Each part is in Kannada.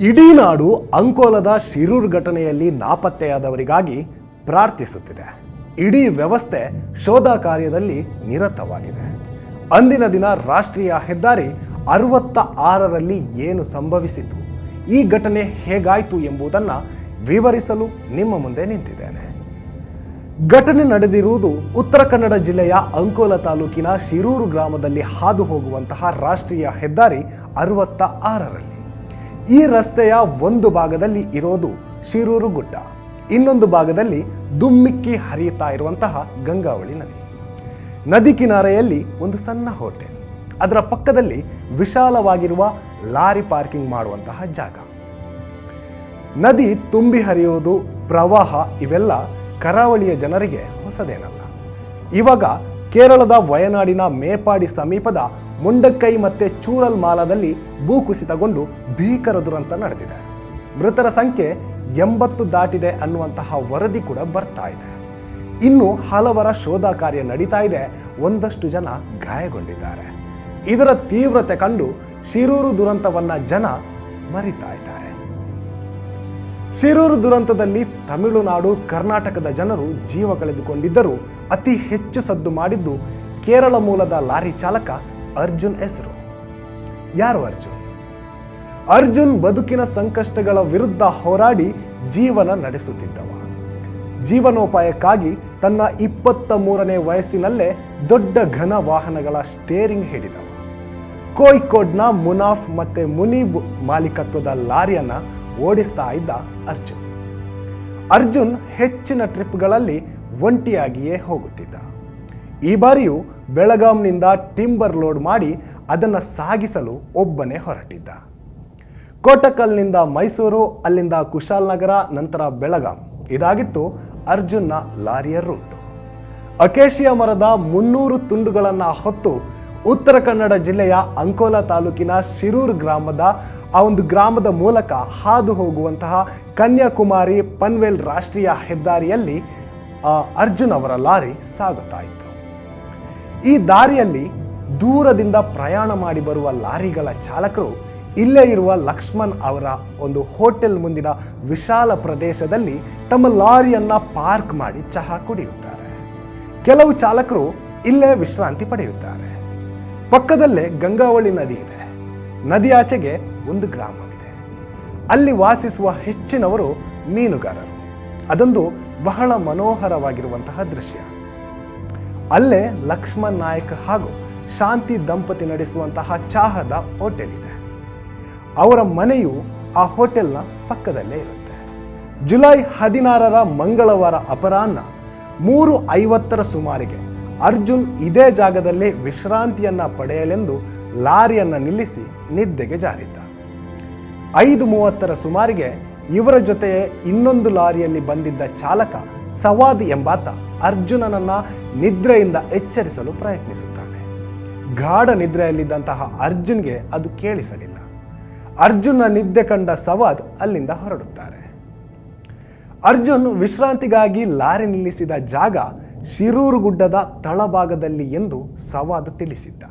ಇಡೀ ನಾಡು ಅಂಕೋಲದ ಶಿರೂರ್ ಘಟನೆಯಲ್ಲಿ ನಾಪತ್ತೆಯಾದವರಿಗಾಗಿ ಪ್ರಾರ್ಥಿಸುತ್ತಿದೆ. ಇಡೀ ವ್ಯವಸ್ಥೆ ಶೋಧ ಕಾರ್ಯದಲ್ಲಿ ನಿರತವಾಗಿದೆ. ಅಂದಿನ ದಿನ ರಾಷ್ಟ್ರೀಯ ಹೆದ್ದಾರಿ ಅರವತ್ತ ಆರರಲ್ಲಿ ಏನು ಸಂಭವಿಸಿತು? ಈ ಘಟನೆ ಹೇಗಾಯಿತು ಎಂಬುದನ್ನು ವಿವರಿಸಲು ನಿಮ್ಮ ಮುಂದೆ ನಿಂತಿದ್ದೇನೆ. ಘಟನೆ ನಡೆದಿರುವುದು ಉತ್ತರ ಕನ್ನಡ ಜಿಲ್ಲೆಯ ಅಂಕೋಲ ತಾಲೂಕಿನ ಶಿರೂರು ಗ್ರಾಮದಲ್ಲಿ ಹಾದು ಹೋಗುವಂತಹ ರಾಷ್ಟ್ರೀಯ ಹೆದ್ದಾರಿ ಅರವತ್ತ ಆರರಲ್ಲಿ ಈ ರಸ್ತೆಯ ಒಂದು ಭಾಗದಲ್ಲಿ ಇರೋದು ಶಿರೂರು ಗುಡ್ಡ. ಇನ್ನೊಂದು ಭಾಗದಲ್ಲಿ ದುಮ್ಮಿಕ್ಕಿ ಹರಿಯುತ್ತಾ ಇರುವಂತಹ ಗಂಗಾವಳಿ ನದಿ. ನದಿ ಕಿನಾರೆಯಲ್ಲಿ ಒಂದು ಸಣ್ಣ ಹೋಟೆಲ್. ಅದರ ಪಕ್ಕದಲ್ಲಿ ವಿಶಾಲವಾಗಿರುವ ಲಾರಿ ಪಾರ್ಕಿಂಗ್ ಮಾಡುವಂತಹ ಜಾಗ. ನದಿ ತುಂಬಿ ಹರಿಯೋದು ಪ್ರವಾಹ ಇವೆಲ್ಲ ಕರಾವಳಿಯ ಜನರಿಗೆ ಹೊಸದೇನಲ್ಲ. ಇವಾಗ ಕೇರಳದ ವಯನಾಡಿನ ಮೇಪಾಡಿ ಸಮೀಪದ ಮುಂಡಕ್ಕೈ ಮತ್ತೆ ಚೂರಲ್ ಮಾಲದಲ್ಲಿ ಭೂಕುಸಿತಗೊಂಡು ಭೀಕರ ದುರಂತ ನಡೆದಿದೆ. ಮೃತರ ಸಂಖ್ಯೆ ಎಂಬತ್ತು ದಾಟಿದೆ ಅನ್ನುವಂತಹ ವರದಿ ಕೂಡ ಬರ್ತಾ ಇದೆ. ಇನ್ನು ಹಲವರ ಶೋಧ ಕಾರ್ಯ ನಡೀತಾ ಇದೆ. ಒಂದಷ್ಟು ಜನ ಗಾಯಗೊಂಡಿದ್ದಾರೆ. ಇದರ ತೀವ್ರತೆ ಕಂಡು ಶಿರೂರು ದುರಂತವನ್ನ ಜನ ಮರಿತಾ ಇದ್ದಾರೆ. ಶಿರೂರು ದುರಂತದಲ್ಲಿ ತಮಿಳುನಾಡು, ಕರ್ನಾಟಕದ ಜನರು ಜೀವ ಕಳೆದುಕೊಂಡಿದ್ದರೂ ಅತಿ ಹೆಚ್ಚು ಸದ್ದು ಮಾಡಿದ್ದು ಕೇರಳ ಮೂಲದ ಲಾರಿ ಚಾಲಕ ಅರ್ಜುನ್ ಹೆಸರು. ಯಾರು ಅರ್ಜುನ್? ಅರ್ಜುನ್ ಬದುಕಿನ ಸಂಕಷ್ಟಗಳ ವಿರುದ್ಧ ಹೋರಾಡಿ ಜೀವನ ನಡೆಸುತ್ತಿದ್ದವ. ಜೀವನೋಪಾಯಕ್ಕಾಗಿ ತನ್ನ ಇಪ್ಪತ್ತ ಮೂರನೇ ವಯಸ್ಸಿನಲ್ಲೇ ದೊಡ್ಡ ಘನ ವಾಹನಗಳ ಸ್ಟೇರಿಂಗ್ ಹಿಡಿದವ. ಕೋಯ್ಕೋಡ್ನ ಮುನಾಫ್ ಮತ್ತೆ ಮುನೀಬ್ ಮಾಲೀಕತ್ವದ ಲಾರಿಯನ್ನ ಓಡಿಸ್ತಾ ಇದ್ದ ಅರ್ಜುನ್. ಅರ್ಜುನ್ ಹೆಚ್ಚಿನ ಟ್ರಿಪ್ಗಳಲ್ಲಿ ಒಂಟಿಯಾಗಿಯೇ ಹೋಗುತ್ತಿದ್ದ. ಈ ಬಾರಿಯೂ ಬೆಳಗಾಂನಿಂದ ಟಿಂಬರ್ ಲೋಡ್ ಮಾಡಿ ಅದನ್ನು ಸಾಗಿಸಲು ಒಬ್ಬನೇ ಹೊರಟಿದ್ದ. ಕೋಟಕಲ್ನಿಂದ ಮೈಸೂರು, ಅಲ್ಲಿಂದ ಕುಶಾಲನಗರ ನಂತರ ಬೆಳಗಾಂ. ಇದಾಗಿತ್ತು ಅರ್ಜುನ್ನ ಲಾರಿಯ ರೂಟ್. ಅಕೇಶಿಯ ಮರದ ಮುನ್ನೂರು ತುಂಡುಗಳನ್ನು ಹೊತ್ತು ಉತ್ತರ ಕನ್ನಡ ಜಿಲ್ಲೆಯ ಅಂಕೋಲ ತಾಲೂಕಿನ ಶಿರೂರು ಗ್ರಾಮದ ಆ ಒಂದು ಗ್ರಾಮದ ಮೂಲಕ ಹಾದು ಹೋಗುವಂತಹ ಕನ್ಯಾಕುಮಾರಿ ಪನ್ವೇಲ್ ರಾಷ್ಟ್ರೀಯ ಹೆದ್ದಾರಿಯಲ್ಲಿ ಅರ್ಜುನ್ ಅವರ ಲಾರಿ ಸಾಗುತ್ತಾ ಇತ್ತು. ಈ ದಾರಿಯಲ್ಲಿ ದೂರದಿಂದ ಪ್ರಯಾಣ ಮಾಡಿ ಬರುವ ಲಾರಿಗಳ ಚಾಲಕರು ಇಲ್ಲೇ ಇರುವ ಲಕ್ಷ್ಮಣ್ ಅವರ ಒಂದು ಹೋಟೆಲ್ ಮುಂದಿನ ವಿಶಾಲ ಪ್ರದೇಶದಲ್ಲಿ ತಮ್ಮ ಲಾರಿಯನ್ನ ಪಾರ್ಕ್ ಮಾಡಿ ಚಹಾ ಕುಡಿಯುತ್ತಾರೆ. ಕೆಲವು ಚಾಲಕರು ಇಲ್ಲೇ ವಿಶ್ರಾಂತಿ ಪಡೆಯುತ್ತಾರೆ. ಪಕ್ಕದಲ್ಲೇ ಗಂಗಾವಳಿ ನದಿ ಇದೆ. ನದಿಯಾಚೆಗೆ ಒಂದು ಗ್ರಾಮವಿದೆ. ಅಲ್ಲಿ ವಾಸಿಸುವ ಹೆಚ್ಚಿನವರು ಮೀನುಗಾರರು. ಅದೊಂದು ಬಹಳ ಮನೋಹರವಾಗಿರುವಂತಹ ದೃಶ್ಯ. ಅಲ್ಲೇ ಲಕ್ಷ್ಮಣ್ ನಾಯಕ್ ಹಾಗೂ ಶಾಂತಿ ದಂಪತಿ ನಡೆಸುವಂತಹ ಚಹಾದ ಹೋಟೆಲ್ ಇದೆ ಅವರ ಮನೆಯು ಆ ಹೋಟೆಲ್ನ ಪಕ್ಕದಲ್ಲೇ ಇರುತ್ತೆ. ಜುಲೈ ಹದಿನಾರರ ಮಂಗಳವಾರ ಅಪರಾಹ್ನ ಮೂರು ಐವತ್ತರ ಸುಮಾರಿಗೆ ಅರ್ಜುನ್ ಇದೇ ಜಾಗದಲ್ಲಿ ವಿಶ್ರಾಂತಿಯನ್ನ ಪಡೆಯಲೆಂದು ಲಾರಿಯನ್ನ ನಿಲ್ಲಿಸಿ ನಿದ್ದೆಗೆ ಜಾರಿದ್ದ. ಐದು ಮೂವತ್ತರ ಸುಮಾರಿಗೆ ಇವರ ಜೊತೆ ಇನ್ನೊಂದು ಲಾರಿಯಲ್ಲಿ ಬಂದಿದ್ದ ಚಾಲಕ ಸವಾದ್ ಎಂಬಾತ ಅರ್ಜುನನನ್ನ ನಿದ್ರೆಯಿಂದ ಎಚ್ಚರಿಸಲು ಪ್ರಯತ್ನಿಸುತ್ತಾನೆ. ಗಾಢ ನಿದ್ರೆಯಲ್ಲಿದ್ದಂತಹ ಅರ್ಜುನ್ಗೆ ಅದು ಕೇಳಿಸಲಿಲ್ಲ. ಅರ್ಜುನ ನಿದ್ದೆ ಕಂಡ ಸವಾದ್ ಅಲ್ಲಿಂದ ಹೊರಡುತ್ತಾರೆ. ಅರ್ಜುನ್ ವಿಶ್ರಾಂತಿಗಾಗಿ ಲಾರಿ ನಿಲ್ಲಿಸಿದ ಜಾಗ ಶಿರೂರು ಗುಡ್ಡದ ತಳಭಾಗದಲ್ಲಿ ಎಂದು ಸವಾದ್ ತಿಳಿಸಿದ್ದ.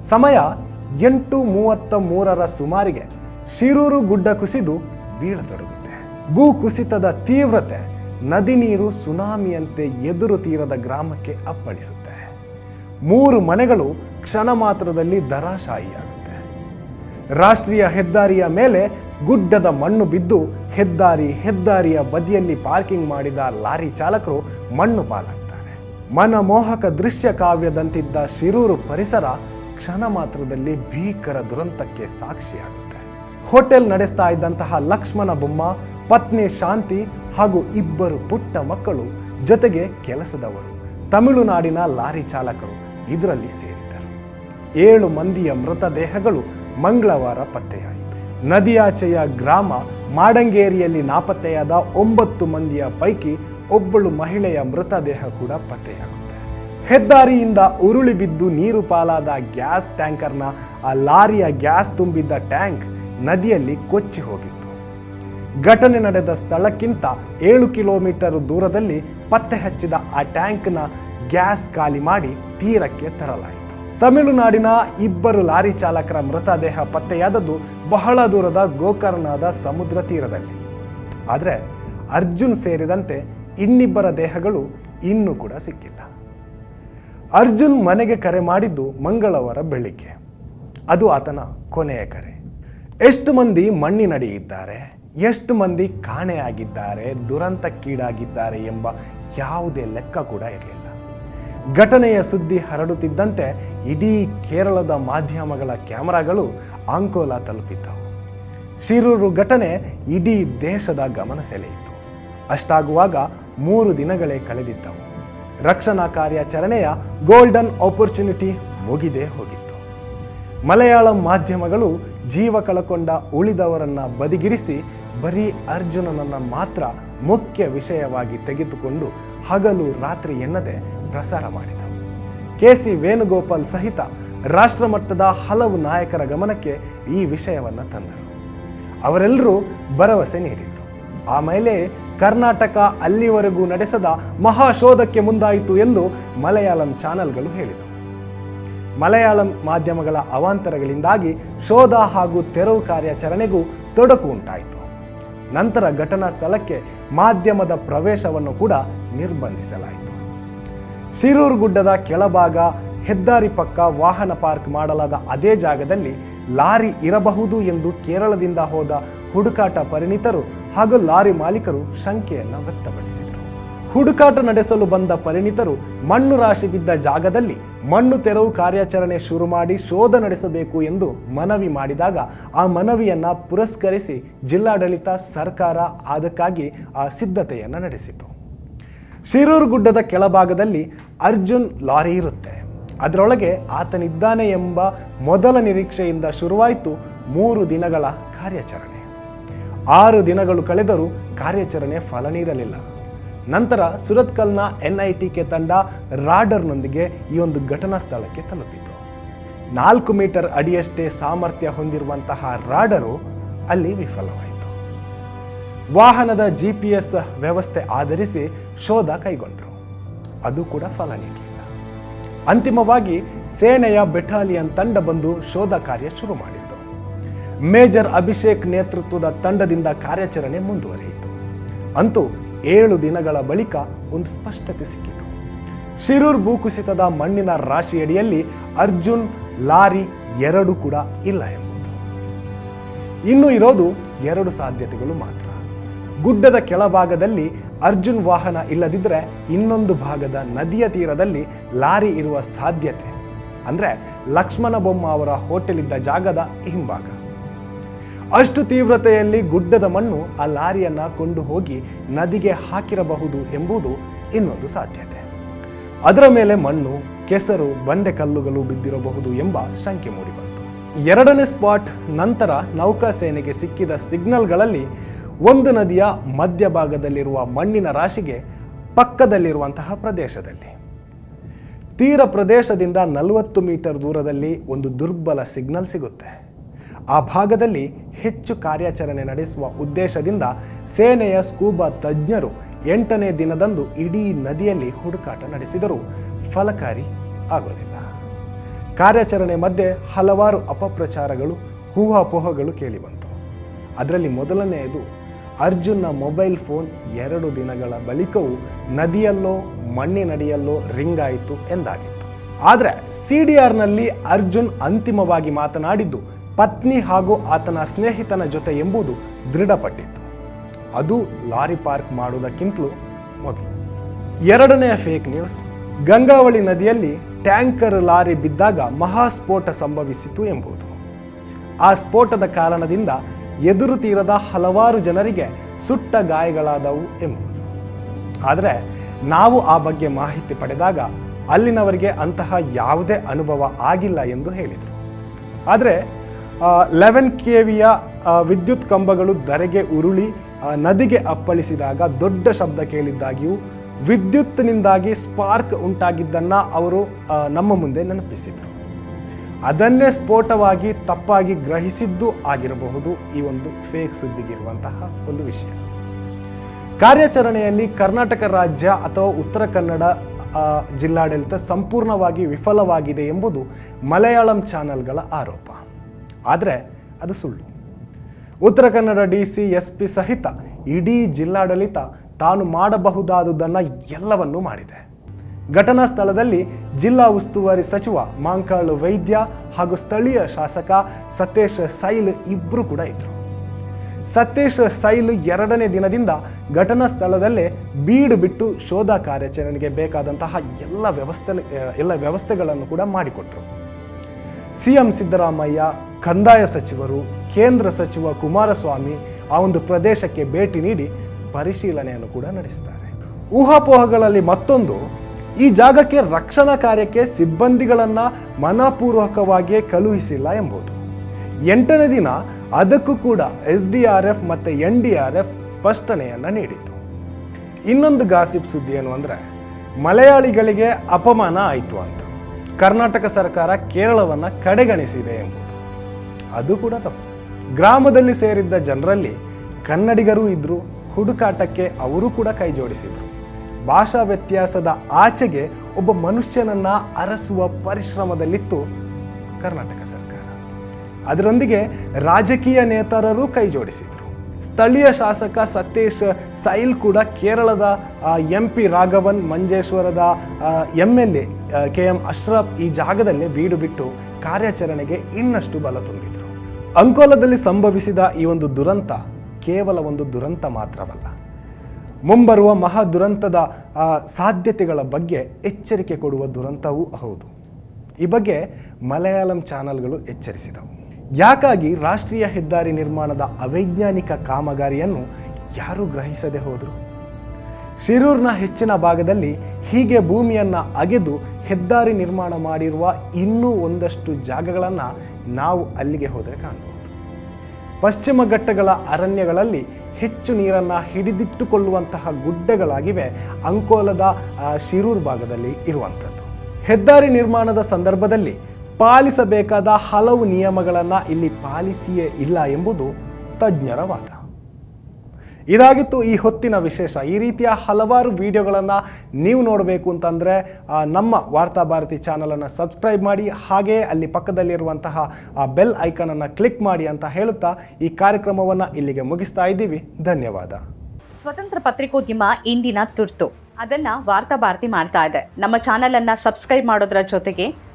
ಸಮಯ ಎಂಟು ಮೂವತ್ತ ಮೂರರ ಸುಮಾರಿಗೆ ಶಿರೂರು ಗುಡ್ಡ ಕುಸಿದು ಬೀಳತೊಡಗುತ್ತೆ. ಭೂಕುಸಿತದ ತೀವ್ರತೆ ನದಿ ನೀರು ಸುನಾಮಿಯಂತೆ ಎದುರು ತೀರದ ಗ್ರಾಮಕ್ಕೆ ಅಪ್ಪಳಿಸುತ್ತೆ. ಮೂರು ಮನೆಗಳು ಕ್ಷಣ ಮಾತ್ರದಲ್ಲಿ ದರಾಶಾಯಿಯಾಗುತ್ತೆ ರಾಷ್ಟ್ರೀಯ ಹೆದ್ದಾರಿಯ ಮೇಲೆ ಗುಡ್ಡದ ಮಣ್ಣು ಬಿದ್ದು ಹೆದ್ದಾರಿ ಹೆದ್ದಾರಿಯ ಬದಿಯಲ್ಲಿ ಪಾರ್ಕಿಂಗ್ ಮಾಡಿದ ಲಾರಿ ಚಾಲಕರು ಮಣ್ಣು ಪಾಲಾಗ್ತಾರೆ. ಮನಮೋಹಕ ದೃಶ್ಯ ಕಾವ್ಯದಂತಿದ್ದ ಶಿರೂರು ಪರಿಸರ ಕ್ಷಣ ಮಾತ್ರದಲ್ಲಿ ಭೀಕರ ದುರಂತಕ್ಕೆ ಸಾಕ್ಷಿಯಾಗುತ್ತೆ. ಹೋಟೆಲ್ ನಡೆಸ್ತಾ ಇದ್ದಂತಹ ಲಕ್ಷ್ಮಣ ಬೊಮ್ಮ, ಪತ್ನಿ ಶಾಂತಿ ಹಾಗೂ ಇಬ್ಬರು ಪುಟ್ಟ ಮಕ್ಕಳು ಜೊತೆಗೆ ಕೆಲಸದವರು, ತಮಿಳುನಾಡಿನ ಲಾರಿ ಚಾಲಕರು ಇದರಲ್ಲಿ ಸೇರಿದ್ದರು. ಏಳು ಮಂದಿಯ ಮೃತದೇಹಗಳು ಮಂಗಳವಾರ ಪತ್ತೆಯಾಯಿತು. ನದಿಯಾಚೆಯ ಗ್ರಾಮ ಮಾಡಂಗೇರಿಯಲ್ಲಿ ನಾಪತ್ತೆಯಾದ ಒಂಬತ್ತು ಮಂದಿಯ ಪೈಕಿ ಒಬ್ಬಳು ಮಹಿಳೆಯ ಮೃತದೇಹ ಕೂಡ ಪತ್ತೆಯಾಗುತ್ತೆ. ಹೆದ್ದಾರಿಯಿಂದ ಉರುಳಿ ಬಿದ್ದು ನೀರು ಪಾಲಾದ ಗ್ಯಾಸ್ ಟ್ಯಾಂಕರ್ನ ಆ ಲಾರಿಯ ಗ್ಯಾಸ್ ತುಂಬಿದ್ದ ಟ್ಯಾಂಕ್ ನದಿಯಲ್ಲಿ ಕೊಚ್ಚಿ ಹೋಗಿತ್ತು. ಘಟನೆ ನಡೆದ ಸ್ಥಳಕ್ಕಿಂತ ಏಳು ಕಿಲೋಮೀಟರ್ ದೂರದಲ್ಲಿ ಪತ್ತೆ ಹಚ್ಚಿದ ಆ ಟ್ಯಾಂಕ್ನ ಗ್ಯಾಸ್ ಖಾಲಿ ಮಾಡಿ ತೀರಕ್ಕೆ ತರಲಾಯಿತು. ತಮಿಳುನಾಡಿನ ಇಬ್ಬರು ಲಾರಿ ಚಾಲಕರ ಮೃತದೇಹ ಪತ್ತೆಯಾದದ್ದು ಬಹಳ ದೂರದ ಗೋಕರ್ಣದ ಸಮುದ್ರ ತೀರದಲ್ಲಿ. ಆದರೆ ಅರ್ಜುನ್ ಸೇರಿದಂತೆ ಇನ್ನಿಬ್ಬರ ದೇಹಗಳು ಇನ್ನೂ ಕೂಡ ಸಿಕ್ಕಿಲ್ಲ. ಅರ್ಜುನ್ ಮನೆಗೆ ಕರೆ ಮಾಡಿದ್ದು ಮಂಗಳವಾರ ಬೆಳಿಗ್ಗೆ. ಅದು ಆತನ ಕೊನೆಯ ಕರೆ. ಎಷ್ಟು ಮಂದಿ ಮಣ್ಣಿನಡಿ ಇದ್ದಾರೆ ಎಷ್ಟು ಮಂದಿ ಕಾಣೆಯಾಗಿದ್ದಾರೆ, ದುರಂತಕ್ಕೀಡಾಗಿದ್ದಾರೆ ಎಂಬ ಯಾವುದೇ ಲೆಕ್ಕ ಕೂಡ ಇರಲಿಲ್ಲ. ಘಟನೆಯ ಸುದ್ದಿ ಹರಡುತ್ತಿದ್ದಂತೆ ಇಡೀ ಕೇರಳದ ಮಾಧ್ಯಮಗಳ ಕ್ಯಾಮರಾಗಳು ಅಂಕೋಲಾ ತಲುಪಿದ್ದವು. ಶಿರೂರು ಘಟನೆ ಇಡೀ ದೇಶದ ಗಮನ ಸೆಳೆಯಿತು. ಅಷ್ಟಾಗುವಾಗ ಮೂರು ದಿನಗಳೇ ಕಳೆದಿದ್ದವು. ರಕ್ಷಣಾ ಕಾರ್ಯಾಚರಣೆಯ ಗೋಲ್ಡನ್ ಆಪರ್ಚುನಿಟಿ ಮುಗಿದೇ ಹೋಗಿತ್ತು. ಮಲಯಾಳಂ ಮಾಧ್ಯಮಗಳು ಜೀವ ಕಳಕೊಂಡ ಉಳಿದವರನ್ನ ಬದಿಗಿರಿಸಿ ಬರೀ ಅರ್ಜುನನನ್ನ ಮಾತ್ರ ಮುಖ್ಯ ವಿಷಯವಾಗಿ ತೆಗೆದುಕೊಂಡು ಹಗಲು ರಾತ್ರಿ ಎನ್ನದೆ ಪ್ರಸಾರ ಮಾಡಿದ ಕೆ ಸಿ ವೇಣುಗೋಪಾಲ್ ಸಹಿತ ರಾಷ್ಟ್ರಮಟ್ಟದ ಹಲವು ನಾಯಕರ ಗಮನಕ್ಕೆ ಈ ವಿಷಯವನ್ನು ತಂದರು. ಅವರೆಲ್ಲರೂ ಭರವಸೆ ನೀಡಿದರು. ಆಮೇಲೆ ಕರ್ನಾಟಕ ಅಲ್ಲಿವರೆಗೂ ನಡೆಸದ ಮಹಾಶೋಧಕ್ಕೆ ಮುಂದಾಯಿತು ಎಂದು ಮಲಯಾಳಂ ಚಾನೆಲ್ಗಳು ಹೇಳಿದವು. ಮಲಯಾಳಂ ಮಾಧ್ಯಮಗಳ ಅವಾಂತರಗಳಿಂದಾಗಿ ಶೋಧ ಹಾಗೂ ತೆರವು ಕಾರ್ಯಾಚರಣೆಗೂ ತೊಡಕು ಉಂಟಾಯಿತು. ನಂತರ ಘಟನಾ ಸ್ಥಳಕ್ಕೆ ಮಾಧ್ಯಮದ ಪ್ರವೇಶವನ್ನು ಕೂಡ ನಿರ್ಬಂಧಿಸಲಾಯಿತು. ಶಿರೂರು ಗುಡ್ಡದ ಕೆಳಭಾಗ ಹೆದ್ದಾರಿ ಪಕ್ಕ ವಾಹನ ಪಾರ್ಕ್ ಮಾಡಲಾದ ಅದೇ ಜಾಗದಲ್ಲಿ ಲಾರಿ ಇರಬಹುದು ಎಂದು ಕೇರಳದಿಂದ ಹೋದ ಹುಡುಕಾಟ ಪರಿಣಿತರು ಹಾಗೂ ಲಾರಿ ಮಾಲೀಕರು ಶಂಕೆಯನ್ನು ವ್ಯಕ್ತಪಡಿಸಿದರು. ಹುಡುಕಾಟ ನಡೆಸಲು ಬಂದ ಪರಿಣಿತರು ಮಣ್ಣು ರಾಶಿ ಬಿದ್ದ ಜಾಗದಲ್ಲಿ ಮಣ್ಣು ತೆರವು ಕಾರ್ಯಾಚರಣೆ ಶುರು ಮಾಡಿ ಶೋಧ ನಡೆಸಬೇಕು ಎಂದು ಮನವಿ ಮಾಡಿದಾಗ ಆ ಮನವಿಯನ್ನು ಪುರಸ್ಕರಿಸಿ ಜಿಲ್ಲಾಡಳಿತ ಸರ್ಕಾರ ಅದಕ್ಕಾಗಿ ಆ ಸಿದ್ಧತೆಯನ್ನು ನಡೆಸಿತು. ಶಿರೂರು ಗುಡ್ಡದ ಕೆಳಭಾಗದಲ್ಲಿ ಅರ್ಜುನ್ ಲಾರಿ ಇರುತ್ತೆ. ಅದರೊಳಗೆ ಆತನಿದ್ದಾನೆ ಎಂಬ ಮೊದಲ ನಿರೀಕ್ಷೆಯಿಂದ ಶುರುವಾಯಿತು ಮೂರು ದಿನಗಳ ಕಾರ್ಯಾಚರಣೆ. ಆರು ದಿನಗಳು ಕಳೆದರೂ ಕಾರ್ಯಾಚರಣೆ ಫಲ ನೀಡಲಿಲ್ಲ. ನಂತರ ಸುರತ್ಕಲ್ನ ಎನ್ ಐ ಟಿ ಕೆ ತಂಡ ರಾಡರ್ನೊಂದಿಗೆ ಈ ಒಂದು ಘಟನಾ ಸ್ಥಳಕ್ಕೆ ತಲುಪಿತು. ನಾಲ್ಕು ಮೀಟರ್ ಅಡಿಯಷ್ಟೇ ಸಾಮರ್ಥ್ಯ ಹೊಂದಿರುವಂತಹ ರಾಡರು ಅಲ್ಲಿ ವಿಫಲವಾಯಿತು. ವಾಹನದ ಜಿ ಪಿ ಎಸ್ ವ್ಯವಸ್ಥೆ ಆಧರಿಸಿ ಶೋಧ ಕೈಗೊಂಡರು. ಅದು ಕೂಡ ಫಲ ನೀಡಲಿಲ್ಲ. ಅಂತಿಮವಾಗಿ ಸೇನೆಯ ಬೆಟಾಲಿಯನ್ ತಂಡ ಬಂದು ಶೋಧ ಕಾರ್ಯ ಶುರು ಮಾಡಿತು ಮೇಜರ್ ಅಭಿಷೇಕ್ ನೇತೃತ್ವದ ತಂಡದಿಂದ ಕಾರ್ಯಾಚರಣೆ ಮುಂದುವರಿಯಿತು. ಅಂತೂ ಏಳು ದಿನಗಳ ಬಳಿಕ ಒಂದು ಸ್ಪಷ್ಟತೆ ಸಿಕ್ಕಿತು. ಶಿರೂರ್ ಭೂಕುಸಿತದ ಮಣ್ಣಿನ ರಾಶಿಯಡಿಯಲ್ಲಿ ಅರ್ಜುನ್, ಲಾರಿ ಎರಡು ಕೂಡ ಇಲ್ಲ ಎಂಬುದು. ಇನ್ನು ಇರೋದು ಎರಡು ಸಾಧ್ಯತೆಗಳು ಮಾತ್ರ. ಗುಡ್ಡದ ಕೆಳಭಾಗದಲ್ಲಿ ಅರ್ಜುನ್ ವಾಹನ ಇಲ್ಲದಿದ್ದರೆ ಇನ್ನೊಂದು ಭಾಗದ ನದಿಯ ತೀರದಲ್ಲಿ ಲಾರಿ ಇರುವ ಸಾಧ್ಯತೆ. ಅಂದರೆ ಲಕ್ಷ್ಮಣ ಬೊಮ್ಮ ಅವರ ಹೋಟೆಲ್ ಇದ್ದ ಜಾಗದ ಹಿಂಭಾಗ. ಅಷ್ಟು ತೀವ್ರತೆಯಲ್ಲಿ ಗುಡ್ಡದ ಮಣ್ಣು ಆ ಲಾರಿಯನ್ನು ಕೊಂಡು ಹೋಗಿ ನದಿಗೆ ಹಾಕಿರಬಹುದು ಎಂಬುದು ಇನ್ನೊಂದು ಸಾಧ್ಯತೆ. ಅದರ ಮೇಲೆ ಮಣ್ಣು, ಕೆಸರು ಬಂಡೆ ಕಲ್ಲುಗಳು ಬಿದ್ದಿರಬಹುದು ಎಂಬ ಶಂಕೆ ಮೂಡಿಬಂತು. ಎರಡನೇ ಸ್ಪಾಟ್ ನಂತರ ನೌಕಾಸೇನೆಗೆ ಸಿಕ್ಕಿದ ಸಿಗ್ನಲ್ಗಳಲ್ಲಿ ಒಂದು ನದಿಯ ಮಧ್ಯಭಾಗದಲ್ಲಿರುವ ಮಣ್ಣಿನ ರಾಶಿಗೆ ಪಕ್ಕದಲ್ಲಿರುವಂತಹ ಪ್ರದೇಶದಲ್ಲಿ. ತೀರ ಪ್ರದೇಶದಿಂದ ನಲವತ್ತು ಮೀಟರ್ ದೂರದಲ್ಲಿ ಒಂದು ದುರ್ಬಲ ಸಿಗ್ನಲ್ ಸಿಗುತ್ತೆ. ಆ ಭಾಗದಲ್ಲಿ ಹೆಚ್ಚು ಕಾರ್ಯಾಚರಣೆ ನಡೆಸುವ ಉದ್ದೇಶದಿಂದ ಸೇನೆಯ ಸ್ಕೂಬಾ ತಜ್ಞರು ಎಂಟನೇ ದಿನದಂದು ಇಡೀ ನದಿಯಲ್ಲಿ ಹುಡುಕಾಟ ನಡೆಸಿದರೂ ಫಲಕಾರಿ ಆಗೋದಿಲ್ಲ. ಕಾರ್ಯಾಚರಣೆ ಮಧ್ಯೆ ಹಲವಾರು ಅಪಪ್ರಚಾರಗಳು, ಹೂಹಾಪೋಹಗಳು ಕೇಳಿಬಂತು. ಅದರಲ್ಲಿ ಮೊದಲನೆಯದು, ಅರ್ಜುನ್ನ ಮೊಬೈಲ್ ಫೋನ್ ಎರಡು ದಿನಗಳ ಬಳಿಕವೂ ನದಿಯಲ್ಲೋ, ಮಣ್ಣಿನಡಿಯಲ್ಲೋ ರಿಂಗ್ ಆಯಿತು ಎಂದಾಗಿತ್ತು. ಆದರೆ ಸಿ ಡಿ ಆರ್ನಲ್ಲಿ ಅರ್ಜುನ್ ಅಂತಿಮವಾಗಿ ಮಾತನಾಡಿದ್ದು ಪತ್ನಿ ಹಾಗೂ ಆತನ ಸ್ನೇಹಿತನ ಜೊತೆ ಎಂಬುದು ದೃಢಪಟ್ಟಿತ್ತು. ಅದು ಲಾರಿ ಪಾರ್ಕ್ ಮಾಡುವುದಕ್ಕಿಂತಲೂ ಮೊದಲು. ಎರಡನೆಯ ಫೇಕ್ ನ್ಯೂಸ್ ಗಂಗಾವಳಿ ನದಿಯಲ್ಲಿ ಟ್ಯಾಂಕರ್ ಲಾರಿ ಬಿದ್ದಾಗ ಮಹಾಸ್ಫೋಟ ಸಂಭವಿಸಿತು ಎಂಬುದು. ಆ ಸ್ಫೋಟದ ಕಾರಣದಿಂದ ಎದುರು ತೀರದ ಹಲವಾರು ಜನರಿಗೆ ಸುಟ್ಟ ಗಾಯಗಳಾದವು ಎಂಬುದು. ಆದರೆ ನಾವು ಆ ಬಗ್ಗೆ ಮಾಹಿತಿ ಪಡೆದಾಗ ಅಲ್ಲಿನವರಿಗೆ ಅಂತಹ ಯಾವುದೇ ಅನುಭವ ಆಗಿಲ್ಲ ಎಂದು ಹೇಳಿದರು. ಆದರೆ ಲೆವೆನ್ ಕೆ ವಿಯ ವಿದ್ಯುತ್ ಕಂಬಗಳು ಧರೆಗೆ ಉರುಳಿ ನದಿಗೆ ಅಪ್ಪಳಿಸಿದಾಗ ದೊಡ್ಡ ಶಬ್ದ ಕೇಳಿದ್ದಾಗಿಯೂ ವಿದ್ಯುತ್ನಿಂದಾಗಿ ಸ್ಪಾರ್ಕ್ ಉಂಟಾಗಿದ್ದನ್ನು ಅವರು ನಮ್ಮ ಮುಂದೆ ನೆನಪಿಸಿದರು. ಅದನ್ನೇ ಸ್ಫೋಟವಾಗಿ ತಪ್ಪಾಗಿ ಗ್ರಹಿಸಿದ್ದು ಆಗಿರಬಹುದು ಈ ಒಂದು ಫೇಕ್ ಸುದ್ದಿಗಿರುವಂತಹ ಒಂದು ವಿಷಯ. ಕಾರ್ಯಾಚರಣೆಯಲ್ಲಿ ಕರ್ನಾಟಕ ರಾಜ್ಯ ಅಥವಾ ಉತ್ತರ ಕನ್ನಡ ಜಿಲ್ಲಾಡಳಿತ ಸಂಪೂರ್ಣವಾಗಿ ವಿಫಲವಾಗಿದೆ ಎಂಬುದು ಮಲಯಾಳಂ ಚಾನೆಲ್ಗಳ ಆರೋಪ. ಆದರೆ ಅದು ಸುಳ್ಳು. Uttara Kannada D C, S P ಸಹಿತ ಇಡೀ ಜಿಲ್ಲಾಡಳಿತ ತಾನು ಮಾಡಬಹುದಾದುದನ್ನು ಎಲ್ಲವನ್ನೂ ಮಾಡಿದೆ. ಘಟನಾ ಸ್ಥಳದಲ್ಲಿ ಜಿಲ್ಲಾ ಉಸ್ತುವಾರಿ ಸಚಿವ ಮಾಂಕಾಳು ವೈದ್ಯ ಹಾಗೂ ಸ್ಥಳೀಯ ಶಾಸಕ ಸತೀಶ್ ಸೈಲ್ ಇಬ್ಬರು ಕೂಡ ಇದ್ದರು ಸತೀಶ್ ಸೈಲ್ ಎರಡನೇ ದಿನದಿಂದ ಘಟನಾ ಸ್ಥಳದಲ್ಲೇ ಬೀಡು ಬಿಟ್ಟು ಶೋಧ ಕಾರ್ಯಾಚರಣೆಗೆ ಬೇಕಾದಂತಹ ಎಲ್ಲ ವ್ಯವಸ್ಥೆ, ಎಲ್ಲ ವ್ಯವಸ್ಥೆಗಳನ್ನು ಕೂಡ ಮಾಡಿಕೊಟ್ರು. ಸಿಎಂ ಸಿದ್ದರಾಮಯ್ಯ, ಕಂದಾಯ ಸಚಿವರು, ಕೇಂದ್ರ ಸಚಿವ ಕುಮಾರಸ್ವಾಮಿ ಆ ಒಂದು ಪ್ರದೇಶಕ್ಕೆ ಭೇಟಿ ನೀಡಿ ಪರಿಶೀಲನೆಯನ್ನು ಕೂಡ ನಡೆಸ್ತಾರೆ ಊಹಾಪೋಹಗಳಲ್ಲಿ ಮತ್ತೊಂದು, ಈ ಜಾಗಕ್ಕೆ ರಕ್ಷಣಾ ಕಾರ್ಯಕ್ಕೆ ಸಿಬ್ಬಂದಿಗಳನ್ನು ಮನಪೂರ್ವಕವಾಗಿ ಕಳುಹಿಸಿಲ್ಲ ಎಂಬುದು. ಎಂಟನೇ ದಿನ ಅದಕ್ಕೂ ಕೂಡ ಎಸ್ ಡಿ ಆರ್ ಎಫ್ ಮತ್ತು ಎನ್ ಡಿ ಆರ್ ಎಫ್ ಸ್ಪಷ್ಟನೆಯನ್ನು ನೀಡಿತು ಇನ್ನೊಂದು ಗಾಸಿಪ್ ಸುದ್ದಿ ಏನು ಅಂದರೆ, ಮಲಯಾಳಿಗಳಿಗೆ ಅಪಮಾನ ಆಯಿತು ಅಂತ. ಕರ್ನಾಟಕ ಸರ್ಕಾರ ಕೇರಳವನ್ನು ಕಡೆಗಣಿಸಿದೆ ಎಂಬುದು. ಅದು ಕೂಡ ತಪ್ಪು. ಗ್ರಾಮದಲ್ಲಿ ಸೇರಿದ್ದ ಜನರಲ್ಲಿ ಕನ್ನಡಿಗರೂ ಇದ್ದರು ಹುಡುಕಾಟಕ್ಕೆ ಅವರು ಕೂಡ ಕೈ ಜೋಡಿಸಿದರು. ಭಾಷಾ ವ್ಯತ್ಯಾಸದ ಆಚೆಗೆ ಒಬ್ಬ ಮನುಷ್ಯನನ್ನ ಅರಸುವ ಪರಿಶ್ರಮದಲ್ಲಿತ್ತು ಕರ್ನಾಟಕ ಸರ್ಕಾರ. ಅದರೊಂದಿಗೆ ರಾಜಕೀಯ ನೇತಾರರು ಕೈ ಜೋಡಿಸಿದರು. ಸ್ಥಳೀಯ ಶಾಸಕ ಸತೀಶ್ ಸೈಲ್ ಕೂಡ ಕೇರಳದ M P Raghavan ಮಂಜೇಶ್ವರದ M L A K M Ashraf ಈ ಜಾಗದಲ್ಲೇ ಬೀಡು ಬಿಟ್ಟು ಕಾರ್ಯಾಚರಣೆಗೆ ಇನ್ನಷ್ಟು ಬಲ ತುಂಬಿದರು. ಅಂಕೋಲದಲ್ಲಿ ಸಂಭವಿಸಿದ ಈ ಒಂದು ದುರಂತ ಕೇವಲ ಒಂದು ದುರಂತ ಮಾತ್ರವಲ್ಲ. ಮುಂಬರುವ ಮಹಾ ದುರಂತದ ಸಾಧ್ಯತೆಗಳ ಬಗ್ಗೆ ಎಚ್ಚರಿಕೆ ಕೊಡುವ ದುರಂತವೂ ಹೌದು. ಈ ಬಗ್ಗೆ ಮಲಯಾಳಂ ಚಾನೆಲ್ಗಳು ಎಚ್ಚರಿಸಿದವು. ಯಾಕಾಗಿ ರಾಷ್ಟ್ರೀಯ ಹೆದ್ದಾರಿ ನಿರ್ಮಾಣದ ಅವೈಜ್ಞಾನಿಕ ಕಾಮಗಾರಿಯನ್ನು ಯಾರೂ ಗ್ರಹಿಸದೆ ಹೋದರು? ಶಿರೂರ್ನ ಹೆಚ್ಚಿನ ಭಾಗದಲ್ಲಿ ಹೀಗೆ ಭೂಮಿಯನ್ನು ಅಗೆದು ಹೆದ್ದಾರಿ ನಿರ್ಮಾಣ ಮಾಡಿರುವ ಇನ್ನೂ ಒಂದಷ್ಟು ಜಾಗಗಳನ್ನು ನಾವು ಅಲ್ಲಿಗೆ ಹೋದರೆ ಕಾಣಬಹುದು ಪಶ್ಚಿಮ ಘಟ್ಟಗಳ ಅರಣ್ಯಗಳಲ್ಲಿ ಹೆಚ್ಚು ನೀರನ್ನು ಹಿಡಿದಿಟ್ಟುಕೊಳ್ಳುವಂತಹ ಗುಡ್ಡಗಳಾಗಿವೆ ಅಂಕೋಲದ ಶಿರೂರ್ ಭಾಗದಲ್ಲಿ ಇರುವಂಥದ್ದು. ಹೆದ್ದಾರಿ ನಿರ್ಮಾಣದ ಸಂದರ್ಭದಲ್ಲಿ ಪಾಲಿಸಬೇಕಾದ ಹಲವು ನಿಯಮಗಳನ್ನು ಇಲ್ಲಿ ಪಾಲಿಸಿಯೇ ಇಲ್ಲ ಎಂಬುದು ತಜ್ಞರ ವಾದ. ಇದಾಗಿತ್ತು ಈ ಹೊತ್ತಿನ ವಿಶೇಷ. ಈ ರೀತಿಯ ಹಲವಾರು ವಿಡಿಯೋಗಳನ್ನು ನೀವು ನೋಡಬೇಕು ಅಂತಂದರೆ ನಮ್ಮ ವಾರ್ತಾ ಭಾರತಿ ಚಾನಲನ್ನು ಸಬ್ಸ್ಕ್ರೈಬ್ ಮಾಡಿ, ಹಾಗೆ ಅಲ್ಲಿ ಪಕ್ಕದಲ್ಲಿರುವಂತಹ, ಆ, ಬೆಲ್ ಐಕನನ್ನು ಕ್ಲಿಕ್ ಮಾಡಿ ಅಂತ ಹೇಳುತ್ತಾ ಈ ಕಾರ್ಯಕ್ರಮವನ್ನು ಇಲ್ಲಿಗೆ ಮುಗಿಸ್ತಾ ಇದ್ದೀವಿ. ಧನ್ಯವಾದ. ಸ್ವತಂತ್ರ ಪತ್ರಿಕೋದ್ಯಮ ಇಂದಿನ ತುರ್ತು. ಅದನ್ನ ವಾರ್ತಾ ಭಾರತಿ ಮಾಡ್ತಾ ಇದೆ. ನಮ್ಮ ಚಾನಲನ್ನು ಸಬ್ಸ್ಕ್ರೈಬ್ ಮಾಡೋದ್ರ ಜೊತೆಗೆ